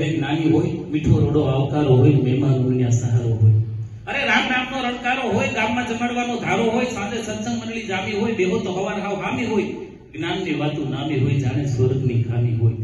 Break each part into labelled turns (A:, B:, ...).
A: ઘરે નાની હોય, મીઠો રોડો, આવકારો હોય મહેમાન વિના સહારો હોય. અરે રામ નામનો રણકારો હોય, ગામમાં જમાડવાનો ધારો હોય, સાંજે સત્સંગ મંડળી જામી હોય, બેહો તો હવાર હાવ હામી હોય. જ્ઞાનની વાતો નામી હોય, જાણે સ્વર્ગની ખામી હોય.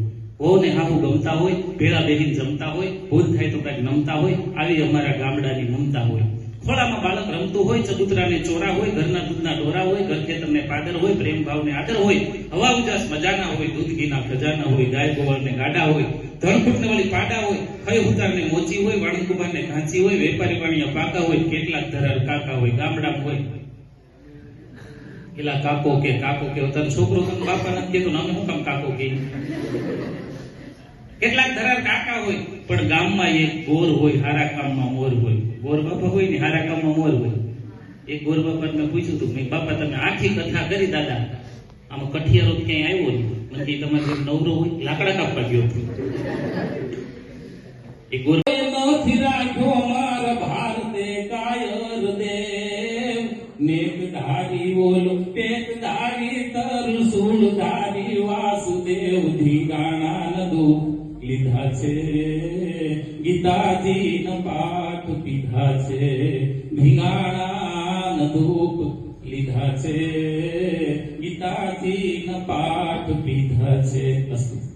A: વહુને હાહુ ગમતા હોય, ભેળા બેહીન જમતા હોય, ભૂલ થાય તો કંઈક નમતા હોય, આવી અમારા ગામડાની મમતા હોય. ખોળામાં બાળક રમતું હોય, ચબુતરાને ચોરા હોય, ઘરના દૂધના ડોરા હોય, ઘર ખેતરને પાદર હોય પ્રેમ ભાવને આદર હોય, હવા ઉજાસ મજાના હોય, દૂધ ઘીના ખજાના હોય, ગાય ગોવાળને ગાડા હોય ધણફૂટને વાળી પાડા હોય ખય ઉતારને મોચી હોય, વાણકુમારને ઘાંચી હોય, વેપારી વાણિયા પાકા હોય, કેટલાક ધરાર કાકા હોય, ગામડામાં હોય. એલા કાકો કે કાકો કે તારો છોકરો તને બાપા નથી કહેતો અમે હું કામ કાકો કે કેટલાક ધરાર કાકા હોય, પણ ગામમાં એક ગોર હોય, હારા કામમાં મોર હોય. ગોર બાપા હોય ને હારા કામમાં મોર હોય. એક ગોર બાપા મેં પૂછ્યું હતું મેં બાપા, તમે આખી કથા કરી, દાદા. આમાં કઠિયારો ક્યાંય આવ્યો જ નથી તમારે નવરો હોય, લાકડા કાપવા ગયો એ ગોર નથી રાખ્યો માર ભારતે કાયર દેવ. નેકધારી બોલો ટેકધારી તરસુલધારી વાસુદેવ ધીગાણા નદો લીધા છે ગીતાજી ન પાઠ પીધા છે ભીગાણા ન લીધા છે. પાઠ પીધા છે. અસ્તુ